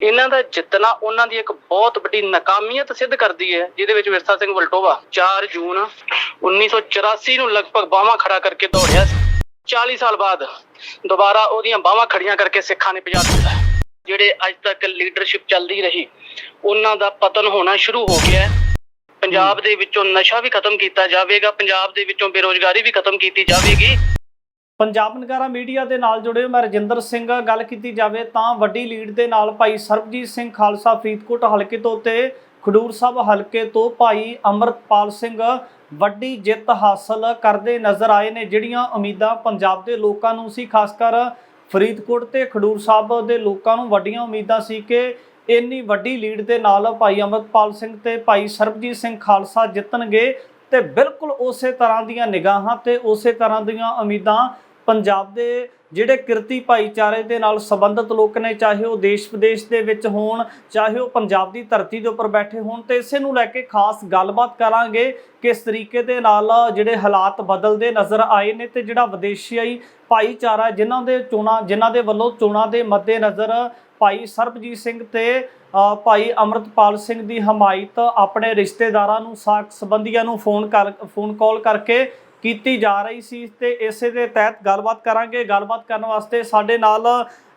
ਇਹਨਾਂ ਦਾ ਜਿੱਤਣਾ ਉਹਨਾਂ ਦੀ ਇੱਕ ਬਹੁਤ ਵੱਡੀ ਨਾਕਾਮੀਅਤ ਸਿੱਧ ਕਰਦੀ ਹੈ, ਜਿਹਦੇ ਵਿੱਚ ਵਿਰਸਾ ਸਿੰਘ ਵਲਟੋਵਾ 4 ਜੂਨ 1984 ਨੂੰ ਲਗਭਗ ਬਾਹਾਂ ਖੜਾ ਕਰਕੇ ਦੌੜਿਆ 40 ਸਾਲ ਬਾਅਦ ਦੁਬਾਰਾ ਉਹਦੀਆਂ ਬਾਹਾਂ ਖੜੀਆਂ ਕਰਕੇ ਸਿੱਖਾਂ ਨੇ ਭਜਾ ਦਿੱਤਾ। ਜਿਹੜੇ ਅੱਜ ਤੱਕ ਲੀਡਰਸ਼ਿਪ ਚੱਲਦੀ ਰਹੀ, ਉਹਨਾਂ ਦਾ ਪਤਨ ਹੋਣਾ ਸ਼ੁਰੂ ਹੋ ਗਿਆ ਹੈ। ਪੰਜਾਬ ਦੇ ਵਿੱਚੋਂ ਨਸ਼ਾ ਵੀ ਖਤਮ ਕੀਤਾ ਜਾਵੇਗਾ, ਪੰਜਾਬ ਦੇ ਵਿੱਚੋਂ ਬੇਰੋਜ਼ਗਾਰੀ ਵੀ ਖਤਮ ਕੀਤੀ ਜਾਵੇਗੀ। ਪੰਜਾਬ ਨਗਾਰਾ ਮੀਡੀਆ ਦੇ ਨਾਲ ਜੁੜੇ ਮੈਂ ਰਜਿੰਦਰ ਸਿੰਘ, ਗੱਲ ਕੀਤੀ ਜਾਵੇ ਤਾਂ ਵੱਡੀ ਲੀਡ ਦੇ ਨਾਲ ਭਾਈ ਸਰਬਜੀਤ ਸਿੰਘ ਖਾਲਸਾ ਫਰੀਦਕੋਟ ਹਲਕੇ ਤੋਂ ਤੇ ਖਡੂਰ ਸਾਹਿਬ ਹਲਕੇ ਤੋਂ ਭਾਈ ਅਮਰਤਪਾਲ ਸਿੰਘ ਵੱਡੀ ਜਿੱਤ ਹਾਸਲ ਕਰਦੇ ਨਜ਼ਰ ਆਏ ਨੇ, ਜਿਹੜੀਆਂ ਉਮੀਦਾਂ ਪੰਜਾਬ ਦੇ ਲੋਕਾਂ ਨੂੰ ਸੀ, ਖਾਸ ਕਰ ਫਰੀਦਕੋਟ ਤੇ ਖਡੂਰ ਸਾਹਿਬ ਦੇ ਲੋਕਾਂ ਨੂੰ ਵੱਡੀਆਂ ਉਮੀਦਾਂ ਸੀ ਕਿ ਇੰਨੀ ਵੱਡੀ ਲੀਡ ਦੇ ਨਾਲ ਭਾਈ ਅਮਰਤਪਾਲ ਸਿੰਘ ਤੇ ਭਾਈ ਸਰਬਜੀਤ ਸਿੰਘ ਖਾਲਸਾ ਜਿੱਤਣਗੇ ਤੇ ਬਿਲਕੁਲ ਉਸੇ ਤਰ੍ਹਾਂ ਦੀਆਂ ਨਿਗਾਹਾਂ ਤੇ ਉਸੇ ਤਰ੍ਹਾਂ ਦੀਆਂ ਉਮੀਦਾਂ ਪੰਜਾਬ ਦੇ ਜਿਹੜੇ ਕਿਰਤੀ ਭਾਈਚਾਰੇ ਦੇ ਨਾਲ ਸੰਬੰਧਿਤ ਲੋਕ ਨੇ, ਚਾਹੇ ਉਹ ਦੇਸ਼ ਵਿਦੇਸ਼ ਦੇ ਵਿੱਚ ਹੋਣ, ਚਾਹੇ ਉਹ ਪੰਜਾਬ ਦੀ ਧਰਤੀ ਦੇ ਉੱਪਰ ਬੈਠੇ ਹੋਣ, ਤੇ ਇਸੇ ਨੂੰ ਲੈ ਕੇ ਖਾਸ ਗੱਲਬਾਤ ਕਰਾਂਗੇ ਕਿਸ ਤਰੀਕੇ ਦੇ ਨਾਲ ਜਿਹੜੇ ਹਾਲਾਤ ਬਦਲਦੇ ਨਜ਼ਰ ਆਏ ਨੇ ਤੇ ਜਿਹੜਾ ਵਿਦੇਸ਼ੀਆਈ ਭਾਈਚਾਰਾ ਜਿਨ੍ਹਾਂ ਦੇ ਚੋਣਾਂ, ਜਿਨ੍ਹਾਂ ਦੇ ਵੱਲੋਂ ਚੋਣਾਂ ਦੇ ਮੱਦੇ ਨਜ਼ਰ ਭਾਈ ਸਰਬਜੀਤ ਸਿੰਘ ਤੇ ਭਾਈ ਅਮਰਤਪਾਲ ਸਿੰਘ ਦੀ ਹਮਾਇਤ ਆਪਣੇ ਰਿਸ਼ਤੇਦਾਰਾਂ ਨੂੰ ਸਾਕ ਸੰਬੰਧੀਆਂ ਨੂੰ ਫੋਨ ਕਰ, ਫੋਨ ਕਾਲ ਕਰਕੇ ਕੀਤੀ ਜਾ ਰਹੀ ਸੀ ਤੇ ਇਸੇ ਦੇ ਤਹਿਤ ਗੱਲਬਾਤ ਕਰਾਂਗੇ ਗੱਲਬਾਤ ਕਰਨ ਵਾਸਤੇ ਸਾਡੇ ਨਾਲ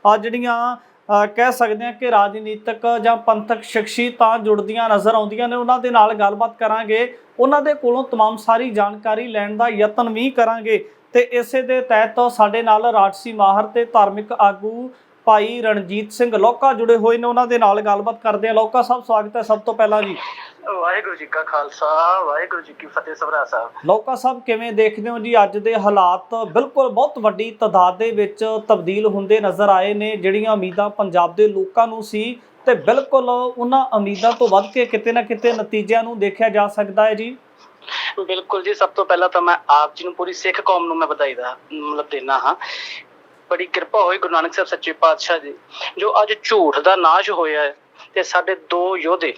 ਅ, ਜਿਹੜੀਆਂ ਅ, ਕਹਿ ਸਕਦੇ ਹਾਂ ਕਿ ਰਾਜਨੀਤਿਕ ਜਾਂ ਪੰਥਕ ਸ਼ਖਸੀਅਤਾਂ ਜੁੜਦੀਆਂ ਨਜ਼ਰ ਆਉਂਦੀਆਂ ਨੇ ਉਹਨਾਂ ਦੇ ਨਾਲ ਗੱਲਬਾਤ ਕਰਾਂਗੇ ਉਹਨਾਂ ਦੇ ਕੋਲੋਂ तमाम ਸਾਰੀ ਜਾਣਕਾਰੀ ਲੈਣ ਦਾ ਯਤਨ ਵੀ ਕਰਾਂਗੇ ਤੇ ਇਸੇ ਦੇ ਤਹਿਤ ਸਾਡੇ ਨਾਲ ਰਾਜਸੀ ਮਾਹਰ ਤੇ ਧਾਰਮਿਕ ਆਗੂ ਭਾਈ ਰਣਜੀਤ ਸਿੰਘ ਲੋਕਾ ਜੁੜੇ ਹੋਏ ਨੇ ਉਹਨਾਂ ਦੇ ਨਾਲ ਗੱਲਬਾਤ ਕਰਦੇ ਆ ਲੋਕਾ ਸਾਹਿਬ ਸਵਾਗਤ ਹੈ ਸਭ ਤੋਂ ਪਹਿਲਾਂ ਜੀ ਵਾਹਿਗੁਰੂ ਜੀ ਕਾ ਖਾਲਸਾ ਵਾਹਿਗੁਰੂ ਜੀ ਕੀ ਫਤਿਹ ਸਭਰਾ ਸਾਹਿਬ। ਲੋਕਾ ਸਾਹਿਬ ਕਿਵੇਂ ਦੇਖਦੇ ਹੋ ਜੀ? ਅੱਜ ਦੇ ਹਾਲਾਤ ਬਿਲਕੁਲ ਬਹੁਤ ਵੱਡੀ ਤਦਾਦ ਦੇ ਵਿੱਚ ਤਬਦੀਲ ਹੁੰਦੇ ਨਜ਼ਰ ਆਏ ਨੇ। ਜਿਹੜੀਆਂ ਉਮੀਦਾਂ ਪੰਜਾਬ ਦੇ ਲੋਕਾਂ ਨੂੰ ਸੀ ਤੇ ਬਿਲਕੁਲ ਉਹਨਾਂ ਉਮੀਦਾਂ ਤੋਂ ਵੱਧ ਕੇ ਕਿਤੇ ਨਾ ਕਿਤੇ ਨਤੀਜਿਆਂ ਨੂੰ ਦੇਖਿਆ ਜਾ ਸਕਦਾ ਹੈ ਜੀ। ਬਿਲਕੁਲ ਜੀ ਸਭ ਤੋਂ ਪਹਿਲਾਂ ਤਾਂ ਮੈਂ ਆਪ ਜੀ ਨੂੰ ਪੂਰੀ ਸਿੱਖ ਕੌਮ ਨੂੰ ਮੈਂ ਵਧਾਈ ਦਾ ਮਤਲਬ ਦੇਣਾ ਹਾਂ। ਬੜੀ ਕਿਰਪਾ ਹੋਈ ਗੁਰੂ ਨਾਨਕ ਸਾਹਿਬ ਸੱਚੇ ਪਾਤਸ਼ਾਹ ਜੀ ਜੋ ਅੱਜ ਝੂਠ ਦਾ ਨਾਸ਼ ਹੋਇਆ ਹੈ ਤੇ ਸਾਡੇ ਦੋ ਯੋਧੇ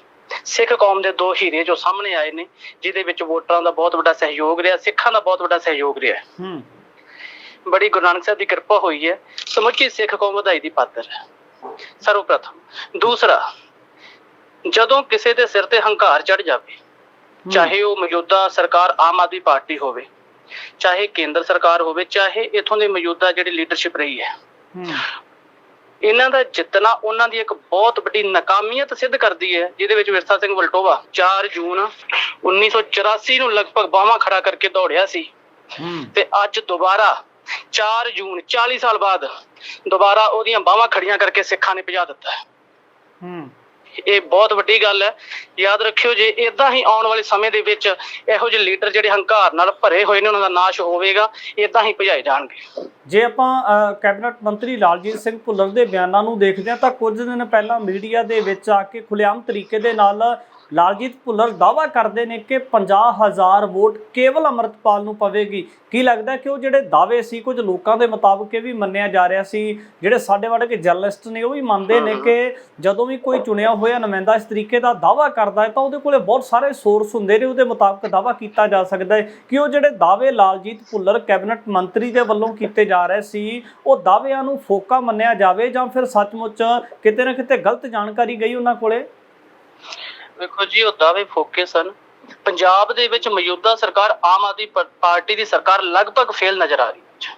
ਸਿੱਖ ਕੌਮ ਦੇ ਦੋ ਹੀਰੇ ਜੋ ਸਾਹਮਣੇ ਆਏ ਨੇ ਜਿਹਦੇ ਵਿੱਚ ਵੋਟਰਾਂ ਦਾ ਬਹੁਤ ਵੱਡਾ ਸਹਿਯੋਗ ਰਿਹਾ ਸਿੱਖਾਂ ਦਾ ਬਹੁਤ ਵੱਡਾ ਸਹਿਯੋਗ ਰਿਹਾ। ਹੂੰ। ਬੜੀ ਗੁਰੂ ਨਾਨਕ ਸਾਹਿਬ ਦੀ ਕਿਰਪਾ ਹੋਈ ਹੈ ਸਮੁੱਚੀ ਸਿੱਖ ਕੌਮ ਵਧਾਈ ਦੀ ਪਾਤਰ ਹੈ। ਸਰਵਪ੍ਰਥਮ। ਦੂਸਰਾ ਜਦੋਂ ਕਿਸੇ ਦੇ ਸਿਰ ਤੇ ਹੰਕਾਰ ਚੜ ਜਾਵੇ ਚਾਹੇ ਉਹ ਮੌਜੂਦਾ ਸਰਕਾਰ ਆਮ ਆਦਮੀ ਪਾਰਟੀ ਹੋਵੇ ਚਾਹੇ ਕੇਂਦਰ ਸਰਕਾਰ ਹੋਵੇ ਚਾਹੇ ਇਥੋਂ ਦੀ ਮੌਜੂਦਾ ਜਿਹੜੀ ਲੀਡਰਸ਼ਿਪ ਰਹੀ ਹੈ ਹੂੰ। ਇਹਨਾਂ ਦਾ ਜਿੱਤਣਾ ਉਹਨਾਂ ਦੀ ਇੱਕ ਬਹੁਤ ਵੱਡੀ ਨਾਕਾਮੀਅਤ ਸਿੱਧ ਕਰਦੀ ਹੈ ਜਿਹਦੇ ਵਿੱਚ ਵਿਰਸਾ ਸਿੰਘ ਵਲਟੋਵਾ 4 ਜੂਨ 1984 ਨੂੰ ਲਗਭਗ ਬਾਹਾਂ ਖੜਾ ਕਰਕੇ ਦੌੜਿਆ ਸੀ। ਤੇ ਅੱਜ ਦੁਬਾਰਾ 4 ਜੂਨ 40 ਸਾਲ ਬਾਅਦ ਦੁਬਾਰਾ ਉਹਦੀਆਂ ਬਾਹਾਂ ਖੜੀਆਂ ਕਰਕੇ ਸਿੱਖਾਂ ਨੇ ਭਜਾ ਦਿੱਤਾ ਹੈ। ਹੂੰ। ਇਹ ਬਹੁਤ ਵੱਡੀ ਗੱਲ ਹੈ। ਯਾਦ ਰੱਖਿਓ ਜੇ ਇਦਾਂ ਹੀ ਆਉਣ ਵਾਲੇ ਸਮੇਂ ਦੇ ਵਿੱਚ ਇਹੋ ਜਿਹੇ ਲੀਡਰ ਜਿਹੜੇ ਹੰਕਾਰ ਨਾਲ ਭਰੇ ਹੋਏ ਨੇ ਉਹਨਾਂ ਦਾ ਨਾਸ਼ ਹੋਵੇਗਾ ਇਦਾਂ ਹੀ ਭਜਾਏ ਜਾਣਗੇ। ਜੇ ਆਪਾਂ ਅ, ਕੈਬਨਿਟ ਮੰਤਰੀ ਲਾਲਜੀਤ ਸਿੰਘ ਭੁੱਲਰ ਦੇ ਬਿਆਨਾਂ ਨੂੰ ਦੇਖਦੇ ਹਾਂ ਤਾਂ ਕੁਝ ਦਿਨ ਪਹਿਲਾਂ ਮੀਡੀਆ ਦੇ ਵਿੱਚ ਆ ਕੇ ਖੁੱਲ੍ਹੇਆਮ ਤਰੀਕੇ ਦੇ ਨਾਲ ਲਾਲਜੀਤ ਭੁੱਲਰ ਦਾਅਵਾ ਕਰਦੇ ਨੇ ਕਿ 50000 ਵੋਟ ਕੇਵਲ ਅਮਰਤਪਾਲ ਨੂੰ ਪਵੇਗੀ। ਕੀ ਲੱਗਦਾ ਕਿ ਉਹ ਜਿਹੜੇ ਦਾਅਵੇ ਸੀ, ਕੁਝ ਲੋਕਾਂ ਦੇ ਮੁਤਾਬਕ ਇਹ ਵੀ ਮੰਨਿਆ ਜਾ ਰਿਹਾ ਸੀ। ਜਿਹੜੇ ਸਾਡੇ ਵਰਗੇ ਕਿ ਜਰਨਲਿਸਟ ਨੇ, ਉਹ ਵੀ ਮੰਨਦੇ ਨੇ ਕਿ ਜਦੋਂ ਵੀ ਕੋਈ ਚੁਣਿਆ ਹੋਇਆ ਨੁਮਾਇੰਦਾ ਇਸ ਤਰੀਕੇ ਦਾ ਦਾਅਵਾ ਕਰਦਾ ਹੈ, ਤਾਂ ਉਹਦੇ ਕੋਲੇ ਬਹੁਤ ਸਾਰੇ ਸੋਰਸ ਹੁੰਦੇ ਨੇ, ਉਹਦੇ ਮੁਤਾਬਕ ਦਾਅਵਾ ਕੀਤਾ ਜਾ ਸਕਦਾ ਹੈ ਕਿ ਉਹ ਜਿਹੜੇ ਦਾਅਵੇ ਲਾਲਜੀਤ ਭੁੱਲਰ ਕੈਬਨਿਟ ਮੰਤਰੀ ਦੇ ਵੱਲੋਂ ਕੀਤੇ ਜਾ ਰਹੇ ਸੀ, ਉਹ ਦਾਅਵਿਆਂ ਨੂੰ ਫੋਕਾ ਮੰਨਿਆ ਜਾਵੇ ਜਾਂ ਫਿਰ ਸੱਚਮੁੱਚ ਕਿਤੇ ਨਾ ਕਿਤੇ ਗਲਤ ਜਾਣਕਾਰੀ ਗਈ ਉਹਨਾਂ ਕੋਲੇ? ਵੇਖੋ ਜੀ, ਉਹ ਦਾਅਵੇ ਫੋਕੇ ਸਨ। ਪੰਜਾਬ ਦੇ ਵਿੱਚ ਮੌਜੂਦਾ ਸਰਕਾਰ ਆਮ ਆਦਮੀ ਪਾਰਟੀ ਦੀ ਸਰਕਾਰ ਲਗਭਗ ਫੇਲ ਨਜ਼ਰ ਆ ਰਹੀ ਹੈ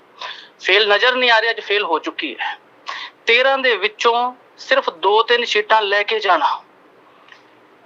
ਫੇਲ ਨਜ਼ਰ ਨਹੀਂ ਆ ਰਹੀ, ਅੱਜ ਫੇਲ ਹੋ ਚੁੱਕੀ ਹੈ। 13 ਦੇ ਵਿੱਚੋਂ ਸਿਰਫ 2-3 ਸੀਟਾਂ ਲੈ ਕੇ ਜਾਣਾ।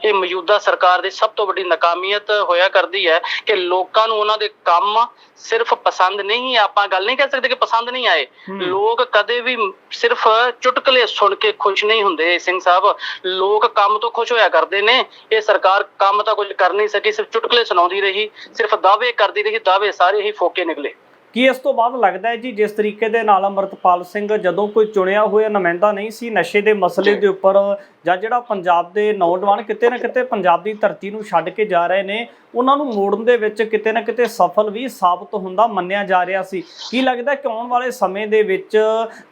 ਇਹ ਮੌਜੂਦਾ ਸਰਕਾਰ ਦੀ ਸਭ ਤੋਂ ਵੱਡੀ ਨਾਕਾਮੀਅਤ ਹੋਇਆ ਕਰਦੀ ਹੈ ਕਿ ਲੋਕਾਂ ਨੂੰ ਉਹਨਾਂ ਦੇ ਕੰਮ ਸਿਰਫ ਪਸੰਦ ਨਹੀਂ ਆਪਾਂ ਗੱਲ ਨਹੀਂ ਕਹਿ ਸਕਦੇ ਕਿ ਪਸੰਦ ਨਹੀਂ ਆਏ। ਲੋਕ ਕਦੇ ਵੀ ਸਿਰਫ ਚੁਟਕਲੇ ਸੁਣ ਕੇ ਖੁਸ਼ ਨਹੀਂ ਹੁੰਦੇ ਸਿੰਘ ਸਾਹਿਬ। ਲੋਕ ਕੰਮ ਤੋਂ ਖੁਸ਼ ਹੋਇਆ ਕਰਦੇ ਨੇ। ਇਹ ਸਰਕਾਰ ਕੰਮ ਤਾਂ ਕੁਝ ਕਰ ਨਹੀਂ ਸਕੀ ਸਿਰਫ ਚੁਟਕਲੇ ਸੁਣਾਉਂਦੀ ਰਹੀ ਸਿਰਫ ਦਾਅਵੇ ਕਰਦੀ ਰਹੀ ਦਾਅਵੇ ਸਾਰੇ ਹੀ ਫੋਕੇ ਨਿਕਲੇ। ਕੀ ਇਸ ਤੋਂ ਬਾਅਦ ਲੱਗਦਾ ਹੈ ਜੀ ਜਿਸ ਤਰੀਕੇ ਦੇ ਨਾਲ ਅਮਰਤਪਾਲ ਸਿੰਘ ਜਦੋਂ ਕੋਈ ਚੁਣਿਆ ਹੋਇਆ ਨੁਮਾਇੰਦਾ ਨਹੀਂ ਸੀ ਨਸ਼ੇ ਦੇ ਮਸਲੇ ਦੇ ਉੱਪਰ ਜਾਂ ਜਿਹੜਾ ਪੰਜਾਬ ਦੇ ਨੌਜਵਾਨ ਕਿਤੇ ਨਾ ਕਿਤੇ ਪੰਜਾਬ ਦੀ ਧਰਤੀ ਨੂੰ ਛੱਡ ਕੇ ਜਾ ਰਹੇ ਨੇ ਉਹਨਾਂ ਨੂੰ ਮੋੜਨ ਦੇ ਵਿੱਚ ਕਿਤੇ ਨਾ ਕਿਤੇ ਸਫਲ ਵੀ ਸਾਬਤ ਹੁੰਦਾ ਮੰਨਿਆ ਜਾ ਰਿਹਾ ਸੀ। ਕੀ ਲੱਗਦਾ ਕਿ ਆਉਣ ਵਾਲੇ ਸਮੇਂ ਦੇ ਵਿੱਚ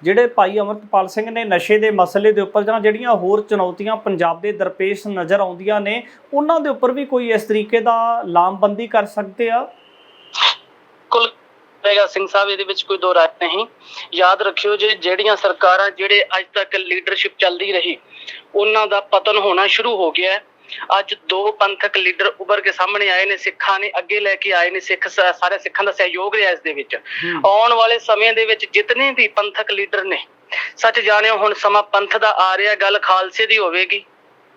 ਜਿਹੜੇ ਭਾਈ ਅਮਰਤਪਾਲ ਸਿੰਘ ਨੇ ਨਸ਼ੇ ਦੇ ਮਸਲੇ ਦੇ ਉੱਪਰ ਜਾਂ ਜਿਹੜੀਆਂ ਹੋਰ ਚੁਣੌਤੀਆਂ ਪੰਜਾਬ ਦੇ ਦਰਪੇਸ਼ ਨਜ਼ਰ ਆਉਂਦੀਆਂ ਨੇ ਉਹਨਾਂ ਦੇ ਉੱਪਰ ਵੀ ਕੋਈ ਇਸ ਤਰੀਕੇ ਦਾ ਲਾਮਬੰਦੀ ਕਰ ਸਕਦੇ ਆ? ਜਾਵੇਗਾ ਸਿੰਘ ਸਾਹਿਬ ਇਹਦੇ ਵਿੱਚ ਕੋਈ ਦੋ ਰਾਏ ਨਹੀਂ। ਯਾਦ ਰੱਖਿਓ ਜੇ ਜਿਹੜੀਆਂ ਸਰਕਾਰਾਂ ਜਿਹੜੇ ਅੱਜ ਤੱਕ ਲੀਡਰਸ਼ਿਪ ਚੱਲਦੀ ਰਹੀ ਉਹਨਾਂ ਦਾ ਪਤਨ ਹੋਣਾ ਸ਼ੁਰੂ ਹੋ ਗਿਆ ਹੈ। ਅੱਜ ਦੋ ਪੰਥਕ ਲੀਡਰ ਉੱਭਰ ਕੇ ਸਾਹਮਣੇ ਆਏ ਨੇ ਸਿੱਖਾਂ ਨੇ ਅੱਗੇ ਲੈ ਕੇ ਆਏ ਨੇ ਸਿੱਖ ਸਾਰੇ ਸਿੱਖਾਂ ਦਾ ਸਹਿਯੋਗ ਰਿਹਾ ਇਸ ਦੇ ਵਿੱਚ। ਆਉਣ ਵਾਲੇ ਸਮੇਂ ਦੇ ਵਿੱਚ ਜਿਤਨੇ ਵੀ ਪੰਥਕ ਲੀਡਰ ਨੇ ਸੱਚ ਜਾਣਿਓ ਹੁਣ ਸਮਾਂ ਪੰਥ ਦਾ ਆ ਰਿਹਾ ਗੱਲ ਖਾਲਸੇ ਦੀ ਹੋਵੇਗੀ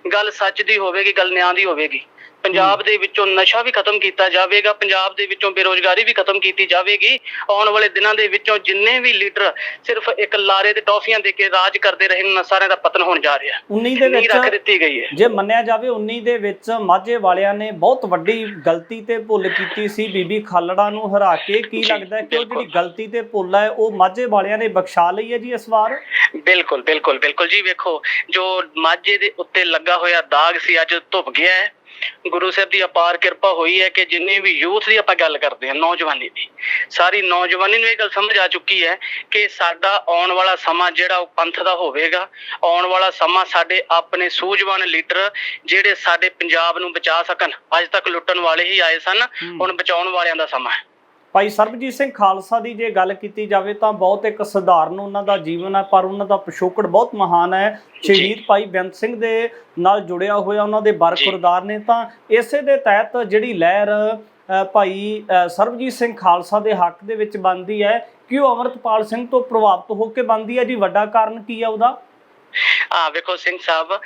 ਗੱਲ ਸੱਚ ਦੀ ਹੋਵੇਗੀ ਗੱਲ ਨਿਆਂ ਦੀ ਹੋਵੇਗੀ। ਪੰਜਾਬ ਦੇ ਵਿੱਚੋਂ ਨਸ਼ਾ ਵੀ ਖਤਮ ਕੀਤਾ ਜਾਵੇਗਾ ਪੰਜਾਬ ਦੇ ਵਿੱਚੋਂ ਬੇਰੋਜ਼ਗਾਰੀ ਵੀ ਖਤਮ ਕੀਤੀ ਜਾਵੇਗੀ। ਆਉਣ ਵਾਲੇ ਦਿਨਾਂ ਦੇ ਵਿੱਚੋਂ ਜਿੰਨੇ ਵੀ ਲੀਡਰ ਸਿਰਫ ਇੱਕ ਲਾਰੇ ਤੇ ਟੌਫੀਆਂ ਦੇ ਕੇ ਰਾਜ ਕਰਦੇ ਰਹੇ ਨੇ ਸਾਰਿਆਂ ਦਾ ਪਤਨ ਹੋਣ ਜਾ ਰਿਹਾ। ਹੈ 19 ਦੇ ਨੀਂਹ ਰੱਖ ਵਿੱਚ ਦਿੱਤੀ ਗਈ ਹੈ। ਜੇ ਮੰਨਿਆ ਜਾਵੇ 19 ਦੇ ਵਿੱਚ ਮਾਝੇ ਵਾਲਿਆਂ ਨੇ ਬਹੁਤ ਵੱਡੀ ਗਲਤੀ ਤੇ ਭੁੱਲ ਕੀਤੀ ਸੀ। ਬੀਬੀ ਖਾਲੜਾ ਨੂੰ ਹਰਾ ਕੇ ਕੀ ਲੱਗਦਾ ਕਿ ਉਹ ਜਿਹੜੀ। ਗਲਤੀ ਤੇ ਭੁੱਲ ਹੈ ਉਹ ਮਾਝੇ ਵਾਲਿਆਂ ਨੇ ਬਖਸ਼ਾ ਲਈ ਹੈ ਜੀ ਇਸ ਵਾਰ? ਬਿਲਕੁਲ ਬਿਲਕੁਲ ਬਿਲਕੁਲ ਜੀ ਵੇਖੋ ਜੋ ਮਾਝੇ ਦੇ ਉੱਤੇ ਲੱਗਾ ਹੋਇਆ ਦਾਗ ਸੀ ਅੱਜ ਧੁੱਪ ਗਿਆ ਹੈ। ਗੁਰੂ ਸਾਹਿਬ ਦੀ ਅਪਾਰ ਕਿਰਪਾ ਹੋਈ ਹੈ ਕਿ ਜਿੰਨੇ ਵੀ ਯੂਥ ਦੀ ਆਪਾਂ ਗੱਲ ਕਰਦੇ ਹਾਂ ਨੌਜਵਾਨੀ ਦੀ ਸਾਰੀ ਨੌਜਵਾਨੀ ਨੂੰ ਇਹ ਗੱਲ ਸਮਝ ਆ ਚੁੱਕੀ ਹੈ ਕਿ ਸਾਡਾ ਆਉਣ ਵਾਲਾ ਸਮਾਂ ਜਿਹੜਾ ਉਹ ਪੰਥ ਦਾ ਹੋਵੇਗਾ ਆਉਣ ਵਾਲਾ ਸਮਾਂ ਸਾਡੇ ਆਪਣੇ ਸੂਝਵਾਨ ਲੀਡਰ ਜਿਹੜੇ ਸਾਡੇ ਪੰਜਾਬ ਨੂੰ ਬਚਾ ਸਕਣ ਅੱਜ ਤੱਕ ਲੁੱਟਣ ਵਾਲੇ ਹੀ ਆਏ ਸਨ ਹੁਣ ਬਚਾਉਣ ਵਾਲਿਆਂ ਦਾ ਸਮਾਂ ਹੈ। ਭਾਈ ਸਰਬਜੀਤ ਸਿੰਘ ਖਾਲਸਾ ਦੀ ਜੇ ਗੱਲ ਕੀਤੀ ਜਾਵੇ ਤਾਂ ਬਹੁਤ ਇੱਕ ਸਧਾਰਨ ਉਹਨਾਂ ਦਾ ਜੀਵਨ ਹੈ ਪਰ ਉਹਨਾਂ ਦਾ ਪਿਛੋਕੜ ਬਹੁਤ ਮਹਾਨ ਹੈ। ਸ਼ਹੀਦ ਭਾਈ ਬੇਅੰਤ ਸਿੰਘ ਦੇ ਨਾਲ ਜੁੜਿਆ ਹੋਇਆ ਉਹਨਾਂ ਦੇ ਬਰਖੁਰਦਾਰ ਨੇ ਤਾਂ ਇਸੇ ਦੇ ਤਹਿਤ ਜਿਹੜੀ ਲਹਿਰ ਭਾਈ ਸਰਬਜੀਤ ਸਿੰਘ ਖਾਲਸਾ ਦੇ ਹੱਕ ਦੇ ਵਿੱਚ ਬਣਦੀ ਹੈ ਕਿ ਉਹ ਅਮਰਤਪਾਲ ਸਿੰਘ ਤੋਂ ਪ੍ਰਭਾਵਿਤ ਹੋ ਕੇ ਬਣਦੀ ਹੈ ਜੀ। ਵੱਡਾ ਕਾਰਨ ਕੀ ਹੈ ਉਹਦਾ? ਆ ਵੇਖੋ ਸਿੰਘ ਸਾਹਿਬ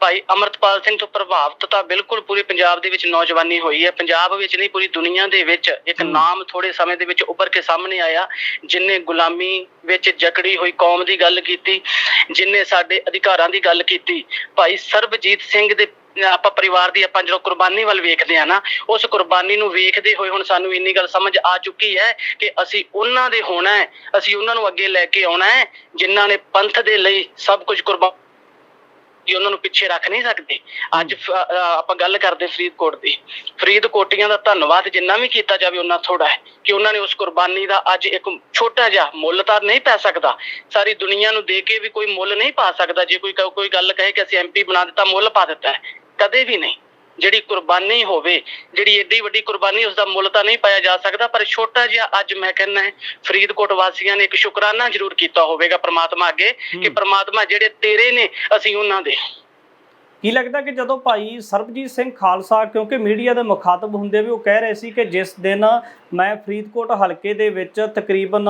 ਭਾਈ ਅਮਰਤਪਾਲ ਸਿੰਘ ਤੋਂ ਪ੍ਰਭਾਵਿਤ ਤਾਂ ਬਿਲਕੁਲ ਪੂਰੇ ਪੰਜਾਬ ਦੇ ਵਿੱਚ ਨੌਜਵਾਨੀ ਹੋਈ ਹੈ ਪੰਜਾਬ ਵਿੱਚ ਨਹੀਂ ਪੂਰੀ ਦੁਨੀਆ ਦੇ ਵਿੱਚ ਇੱਕ। ਨਾਮ ਥੋੜੇ ਸਮੇਂ ਦੇ ਵਿੱਚ ਉੱਭਰ ਕੇ ਸਾਹਮਣੇ ਆਇਆ ਜਿਨੇ ਗੁਲਾਮੀ ਵਿੱਚ ਜਕੜੀ ਹੋਈ ਕੌਮ ਦੀ ਗੱਲ ਕੀਤੀ ਜਿਨੇ ਸਾਡੇ ਅਧਿਕਾਰਾਂ ਦੀ ਗੱਲ ਕੀਤੀ ਭਾਈ ਸਰਬਜੀਤ ਸਿੰਘ ਦੇ ਆਪਾਂ ਪਰਿਵਾਰ ਦੀ ਆਪਾਂ ਜਦੋਂ ਕੁਰਬਾਨੀ ਵੱਲ ਵੇਖਦੇ ਆ ਨਾ, ਉਸ ਕੁਰਬਾਨੀ ਨੂੰ ਵੇਖਦੇ ਹੋਏ ਹੁਣ ਸਾਨੂੰ ਇੰਨੀ ਗੱਲ ਸਮਝ ਆ ਚੁੱਕੀ ਹੈ ਕਿ ਅਸੀਂ ਉਹਨਾਂ ਦੇ ਹੋਣਾ ਹੈ, ਅਸੀਂ ਉਹਨਾਂ ਨੂੰ ਅੱਗੇ ਲੈ ਕੇ ਆਉਣਾ ਹੈ, ਜਿਨ੍ਹਾਂ ਨੇ ਪੰਥ ਦੇ ਲਈ ਸਭ ਕੁਝ ਕੁਰਬਾਨ ਕਿ ਉਹਨਾਂ ਨੂੰ ਪਿੱਛੇ ਰੱਖ ਨਹੀਂ ਸਕਦੇ। ਅੱਜ ਆਪਾਂ ਗੱਲ ਕਰਦੇ ਫਰੀਦਕੋਟ ਦੀ। ਫਰੀਦਕੋਟੀਆਂ ਦਾ ਧੰਨਵਾਦ ਜਿੰਨਾ ਵੀ ਕੀਤਾ ਜਾਵੇ ਉਹਨਾਂ ਥੋੜਾ ਹੈ ਕਿ ਉਹਨਾਂ ਨੇ ਉਸ ਕੁਰਬਾਨੀ ਦਾ ਅੱਜ ਇੱਕ ਛੋਟਾ ਜਿਹਾ ਮੁੱਲ ਤਾਂ ਨਹੀਂ ਪੈ ਸਕਦਾ। ਸਾਰੀ ਦੁਨੀਆ ਨੂੰ ਦੇ ਕੇ ਵੀ ਕੋਈ ਮੁੱਲ ਨਹੀਂ ਪਾ ਸਕਦਾ। ਜੇ ਕੋਈ ਕੋਈ ਗੱਲ ਕਹੇ ਕਿ ਅਸੀਂ ਐਮਪੀ ਬਣਾ ਦਿੱਤਾ, ਮੁੱਲ ਪਾ ਦਿੱਤਾ ਹੈ। ਕਦੇ ਵੀ ਨਹੀਂ ਜਿਹੜੀ ਕੁਰਬਾਨੀ ਹੋਵੇ ਜਿਹੜੀ ਏਡੀ ਵੱਡੀ ਕੁਰਬਾਨੀ ਉਸ ਦਾ ਮੁੱਲ ਤਾਂ ਨਹੀਂ ਪਾਇਆ ਜਾ ਸਕਦਾ ਪਰ ਛੋਟਾ ਜਿਹਾ ਅੱਜ ਮੈਂ ਕਹਿੰਦਾ ਹੈ ਫਰੀਦਕੋਟ ਵਾਸੀਆਂ ਨੇ ਇੱਕ ਸ਼ੁਕਰਾਨਾ ਜ਼ਰੂਰ ਕੀਤਾ ਹੋਵੇਗਾ ਪ੍ਰਮਾਤਮਾ ਅੱਗੇ ਕਿ। ਪ੍ਰਮਾਤਮਾ ਜਿਹੜੇ ਤੇਰੇ ਨੇ ਅਸੀਂ ਉਹਨਾਂ ਦੇ ਕੀ ਲੱਗਦਾ ਕਿ ਜਦੋਂ ਭਾਈ ਸਰਬਜੀਤ ਸਿੰਘ ਖਾਲਸਾ ਕਿਉਂਕਿ ਮੀਡੀਆ ਦੇ ਮੁਖਾਤਬ ਹੁੰਦੇ ਵੀ ਉਹ ਕਹਿ ਰਹੇ ਸੀ ਕਿ ਜਿਸ ਦਿਨ ਮੈਂ ਫਰੀਦਕੋਟ ਹਲਕੇ ਦੇ ਵਿੱਚ ਤਕਰੀਬਨ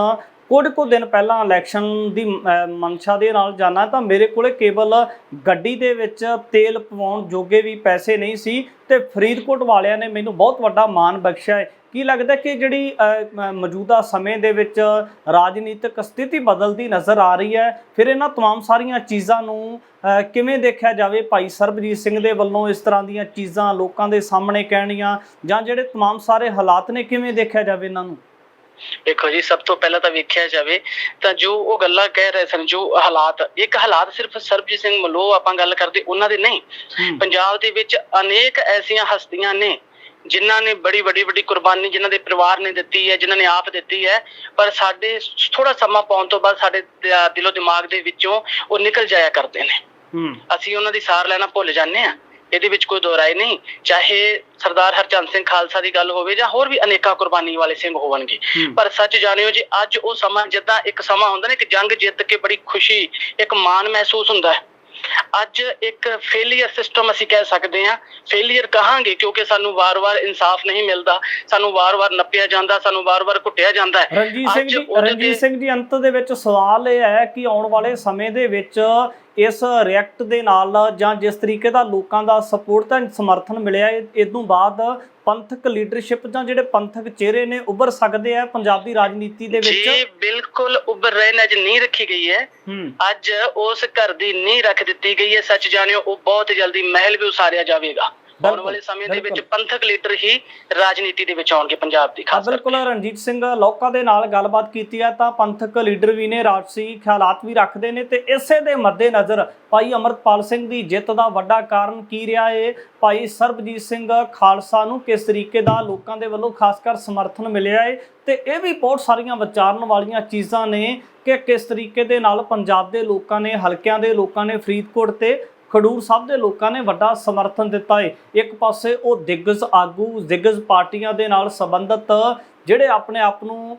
ਕੁਝ ਕੁ ਦਿਨ ਪਹਿਲਾਂ ਇਲੈਕਸ਼ਨ ਦੀ ਅਹ, ਮਨਸ਼ਾ ਦੇ ਨਾਲ ਜਾਣਾ ਤਾਂ ਮੇਰੇ ਕੋਲੇ ਕੇਵਲ ਗੱਡੀ ਦੇ ਵਿੱਚ ਤੇਲ ਪਵਾਉਣ ਜੋਗੇ ਵੀ ਪੈਸੇ ਨਹੀਂ ਸੀ ਤੇ ਫਰੀਦਕੋਟ ਵਾਲਿਆਂ ਨੇ ਮੈਨੂੰ ਬਹੁਤ ਵੱਡਾ ਮਾਣ ਬਖਸ਼ਿਆ ਹੈ ਕੀ ਲੱਗਦਾ ਕਿ ਜਿਹੜੀ ਅਹ, ਮ- ਮੌਜੂਦਾ ਸਮੇਂ ਦੇ ਵਿੱਚ ਰਾਜਨੀਤਿਕ ਸਥਿਤੀ ਬਦਲਦੀ ਨਜ਼ਰ ਆ ਰਹੀ ਹੈ ਫਿਰ ਇਹਨਾਂ तमाम ਸਾਰੀਆਂ ਚੀਜ਼ਾਂ ਨੂੰ ਅਹ, ਕਿਵੇਂ ਦੇਖਿਆ ਜਾਵੇ ਭਾਈ ਸਰਬਜੀਤ ਸਿੰਘ ਦੇ ਵੱਲੋਂ ਇਸ ਤਰ੍ਹਾਂ ਦੀਆਂ ਚੀਜ਼ਾਂ ਲੋਕਾਂ ਦੇ ਸਾਹਮਣੇ ਕਹਿਣੀਆਂ ਜਾਂ ਜਿਹੜੇ तमाम ਸਾਰੇ ਹਾਲਾਤ ਨੇ ਕਿਵੇਂ ਦੇਖਿਆ ਜਾਵੇ ਇਹਨਾਂ ਨੂੰ ਦੇਖੋ ਜੀ ਸਭ ਤੋਂ ਪਹਿਲਾਂ ਤਾਂ ਵੇਖਿਆ ਜਾਵੇ ਤਾਂ ਜੋ ਉਹ ਗੱਲਾਂ ਕਹਿ ਰਹੇ ਸਨ ਜੋ ਹਾਲਾਤ ਇੱਕ ਹਾਲਾਤ ਸਿਰਫ ਸਰਬਜੀਤ ਸਿੰਘ ਮਲੋ ਆਪਾਂ ਗੱਲ ਕਰਦੇ ਉਹਨਾਂ ਦੇ ਨਹੀਂ। ਪੰਜਾਬ ਦੇ ਵਿੱਚ ਅਨੇਕ ਐਸੀਆਂ ਹਸਤੀਆਂ ਨੇ ਜਿਨ੍ਹਾਂ ਨੇ ਬੜੀ ਵੱਡੀ ਵੱਡੀ ਕੁਰਬਾਨੀ ਜਿਨ੍ਹਾਂ ਦੇ ਪਰਿਵਾਰ ਨੇ ਦਿੱਤੀ ਹੈ ਜਿਨ੍ਹਾਂ ਨੇ ਆਪ ਦਿੱਤੀ ਹੈ ਪਰ ਸਾਡੇ ਥੋੜਾ ਸਮਾਂ ਪਾਉਣ ਤੋਂ ਬਾਅਦ ਸਾਡੇ ਦਿਲੋਂ ਦਿਮਾਗ ਦੇ ਵਿੱਚੋਂ ਉਹ ਨਿਕਲ ਜਾਇਆ ਕਰਦੇ ਨੇ। ਅਸੀਂ ਉਹਨਾਂ ਦੀ ਸਾਰ ਲੈਣਾ ਭੁੱਲ ਜਾਂਦੇ ਆ ਇਹਦੇ ਵਿੱਚ ਕੋਈ ਦੋ ਰਾਏ ਨਹੀਂ ਚਾਹੇ ਸਰਦਾਰ ਹਰਚੰਦ ਸਿੰਘ ਖਾਲਸਾ ਦੀ ਗੱਲ ਹੋਵੇ ਜਾਂ ਹੋਰ ਵੀ ਅਨੇਕਾਂ ਕੁਰਬਾਨੀ ਵਾਲੇ ਸਿੰਘ ਹੋਣਗੇ। ਪਰ ਸੱਚ ਜਾਣਿਓ ਜੀ ਅੱਜ ਉਹ ਸਮਾਂ ਜਿੱਦਾਂ ਇੱਕ ਸਮਾਂ ਹੁੰਦਾ ਨਾ ਇੱਕ ਜੰਗ ਜਿੱਤ ਕੇ ਬੜੀ ਖੁਸ਼ੀ ਇੱਕ ਮਾਣ ਮਹਿਸੂਸ ਹੁੰਦਾ ਹੈ। ਅੱਜ ਇੱਕ ਫੇਲਿਅਰ ਸਿਸਟਮ ਅਸੀਂ ਕਹਿ ਸਕਦੇ ਹਾਂ। ਫੇਲਿਅਰ ਕਹਾਂਗੇ ਕਿਉਂਕਿ ਸਾਨੂੰ ਵਾਰ-ਵਾਰ ਇਨਸਾਫ ਨਹੀਂ ਮਿਲਦਾ ਸਾਨੂੰ ਵਾਰ-ਵਾਰ ਨੱਪਿਆ ਜਾਂਦਾ ਸਾਨੂੰ ਵਾਰ-ਵਾਰ ਕੁੱਟਿਆ ਜਾਂਦਾ ਹੈ। ਰਣਜੀਤ ਸਿੰਘ ਜੀ ਰਣਜੀਤ ਸਿੰਘ ਜੀ ਅੰਤ ਦੇ ਵਿੱਚ ਸਵਾਲ ਇਹ ਹੈ ਕਿ ਆਉਣ ਵਾਲੇ ਸਮੇਂ ਦੇ ਵਿੱਚ ਇਸ ਰਿਐਕਟ ਦੇ ਨਾਲ ਜਾਂ ਜਿਸ ਤਰੀਕੇ ਦਾ ਲੋਕਾਂ ਦਾ ਸਪੋਰਟ ਤਾਂ ਸਮਰਥਨ ਮਿਲਿਆ ਇਸ ਤੋਂ ਬਾਅਦ ਪੰਥਕ ਲੀਡਰਸ਼ਿਪ ਜਾਂ ਜਿਹੜੇ ਪੰਥਕ ਚਿਹਰੇ ਨੇ ਉੱਭਰ ਸਕਦੇ ਆ ਪੰਜਾਬੀ ਰਾਜਨੀਤੀ ਦੇ ਜੀ ਵਿੱਚ ਬਿਲਕੁਲ ਉੱਭਰ ਰਹੇ ਨੇ ਅੱਜ ਨਹੀਂ ਰੱਖੀ ਗਈ ਹੈ। ਹੂੰ। ਅੱਜ ਉਸ ਘਰ ਦੀ ਨੀਂਹ ਰੱਖ ਦਿੱਤੀ ਗਈ ਹੈ ਸੱਚ ਜਾਣਿਓ ਉਹ ਬਹੁਤ ਜਲਦੀ ਮਹਿਲ ਵੀ ਉਸਾਰਿਆ ਜਾਵੇਗਾ। ਆਉਣ ਵਾਲੇ ਸਮੇਂ ਦੇ ਵਿੱਚ। ਪੰਥਕ ਲੀਡਰ ਹੀ ਰਾਜਨੀਤੀ ਦੇ ਵਿੱਚ ਆਉਣਗੇ ਪੰਜਾਬ ਦੀ ਖਾਸ ਬਿਲਕੁਲ ਰਣਜੀਤ ਸਿੰਘ ਲੋਕਾਂ ਦੇ ਨਾਲ ਗੱਲਬਾਤ ਕੀਤੀ ਹੈ ਤਾਂ ਪੰਥਕ ਲੀਡਰ ਵੀ ਨੇ ਰਾਜਸੀ ਖਿਆਲਾਤ ਵੀ ਰੱਖਦੇ ਨੇ ਤੇ ਇਸੇ ਦੇ ਮੱਦੇਨਜ਼ਰ ਭਾਈ ਅਮਰਤਪਾਲ ਸਿੰਘ ਦੀ ਜਿੱਤ ਦਾ ਵੱਡਾ ਕਾਰਨ ਕੀ ਰਿਹਾ ਏ? ਭਾਈ ਸਰਬਜੀਤ ਸਿੰਘ ਖਾਲਸਾ ਨੂੰ ਕਿਸ ਤਰੀਕੇ ਦਾ ਲੋਕਾਂ ਦੇ ਵੱਲੋਂ ਖਾਸ ਕਰ ਸਮਰਥਨ ਮਿਲਿਆ ਏ? ਤੇ ਇਹ ਵੀ ਬਹੁਤ ਸਾਰੀਆਂ ਵਿਚਾਰਨ ਵਾਲੀਆਂ ਚੀਜ਼ਾਂ ਨੇ ਕਿ ਕਿਸ ਤਰੀਕੇ ਦੇ ਨਾਲ ਪੰਜਾਬ ਦੇ ਲੋਕਾਂ ਨੇ ਹਲਕਿਆਂ ਦੇ ਲੋਕਾਂ ਨੇ ਫਰੀਦਕੋਟ ਤੇ ਖਡੂਰ ਸਾਹਿਬ ਦੇ ਲੋਕਾਂ ਨੇ ਵੱਡਾ ਸਮਰਥਨ ਦਿੱਤਾ ਹੈ ਇੱਕ ਪਾਸੇ ਉਹ ਦਿੱਗਜ ਆਗੂ, ਦਿੱਗਜ ਪਾਰਟੀਆਂ ਦੇ ਨਾਲ ਸੰਬੰਧਿਤ, ਜਿਹੜੇ ਆਪਣੇ ਆਪ ਨੂੰ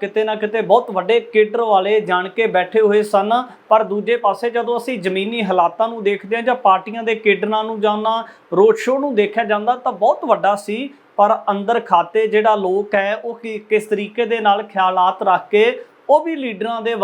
ਕਿਤੇ ਨਾ ਕਿਤੇ ਬਹੁਤ ਵੱਡੇ ਕੇਡਰ ਵਾਲੇ ਜਾਣ ਕੇ ਬੈਠੇ ਹੋਏ ਸਨ। ਪਰ ਦੂਜੇ ਪਾਸੇ ਜਦੋਂ ਅਸੀਂ ਜ਼ਮੀਨੀ ਹਾਲਾਤਾਂ ਨੂੰ ਦੇਖਦੇ ਹਾਂ ਜਾਂ ਪਾਰਟੀਆਂ ਦੇ ਕੇਡਰਾਂ ਨੂੰ ਜਾਂ ਰੋਡ ਸ਼ੋਅ ਨੂੰ ਦੇਖਿਆ ਜਾਂਦਾ ਤਾਂ ਬਹੁਤ ਵੱਡਾ ਸੀ। ਪਰ ਅੰਦਰ ਖਾਤੇ ਜਿਹੜਾ ਲੋਕ ਹੈ, ਉਹ ਕੀ- ਕਿਸ ਤਰੀਕੇ ਦੇ ਨਾਲ ਖਿਆਲਾਤ ਰੱਖ ਕੇ ਉਹ ਵੀ ਲੀਡਰਾਂ ਦੇ